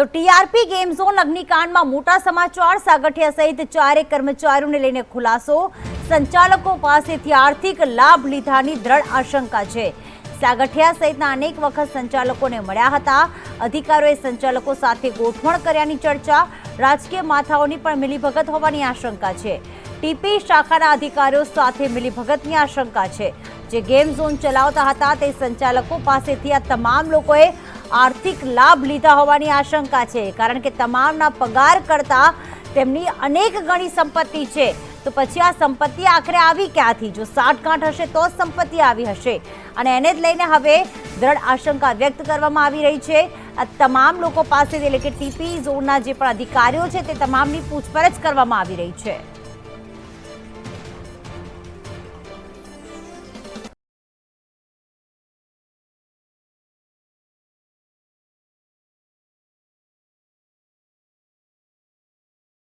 તો TRP game zone અગ્નિકાંડમાં મોટા સમાચાર, સાગઠિયા સહિત ચારે કર્મચારીઓને લઈને ખુલાસો. સંચાલકો પાસેથી આર્થિક લાભ લીધાની દ્રઢ આશંકા છે. સાગઠિયા સહિતના અનેક વખત સંચાલકોને મળ્યા હતા. અધિકારીઓએ સંચાલકો સાથે ગોઠવણ કર્યાની ચર્ચા. રાજકીય માથાઓની પણ મિલીભગત હોવાની આશંકા છે. ટીપી શાખાના અધિકારીઓ સાથે મિલીભગતની આશંકા છે. જે ગેમ ઝોન ચલાવતા હતા તે સંચાલકો પાસેથી આ તમામ લોકોએ આર્થિક લાભ લીધા હોવાની આશંકા છે, કારણ કે તમામના પગાર કરતા તેમની અનેક ગણી સંપત્તિ છે. તો પછી આ સંપત્તિ આખરે આવી ક્યાંથી? જો સાઠગાંઠ હશે તો જ સંપત્તિ આવી હશે. અને એને જ લઈને હવે દ્રઢ આશંકા વ્યક્ત કરવામાં આવી રહી છે. આ તમામ લોકો પાસેથી એટલે કે ટીપી ઝોનના જે પણ અધિકારીઓ છે, તે તમામની પૂછપરછ કરવામાં આવી રહી છે.